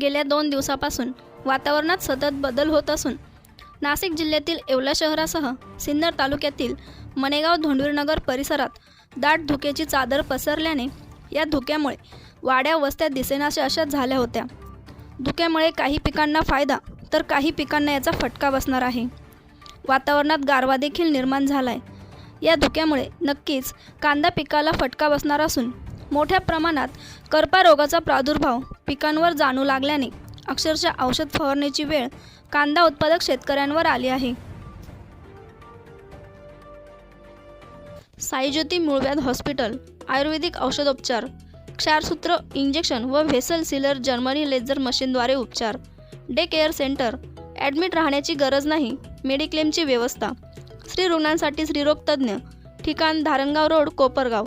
गेल्या दोन दिवसापासून वातावरणात सतत बदल होत असून नाशिक जिल्ह्यातील येवला शहरासह सिन्नर तालुक्यातील मनेगाव धोंडवीरनगर परिसरात दाट धुक्याची चादर पसरल्याने या धुक्यामुळे वाड्या वस्त्या दिसेनाशा अशा झाल्या होत्या. धुक्यामुळे काही पिकांना फायदा तर काही पिकांना याचा फटका बसणार आहे. वातावरणात गारवा देखील निर्माण झाला आहे या धुक्यामुळे नक्कीच कांदा पिकाला फटका बसणार असून मोठ्या प्रमाणात करपा रोगाचा प्रादुर्भाव पिकांवर जाणू लागल्याने अक्षरशः औषध फवारण्याची वेळ कांदा उत्पादक शेतकऱ्यांवर आली आहे. साईज्योती मूळव्याध हॉस्पिटल आयुर्वेदिक औषधोपचार क्षारसूत्र इंजेक्शन व व्हेसल सिलर जर्मनी लेझर मशीनद्वारे उपचार डे केअर सेंटर ॲडमिट राहण्याची गरज नाही मेडिक्लेमची व्यवस्था स्त्री रुग्णांसाठी स्त्रीरोग तज्ज्ञ ठिकाण धारणगाव रोड कोपरगाव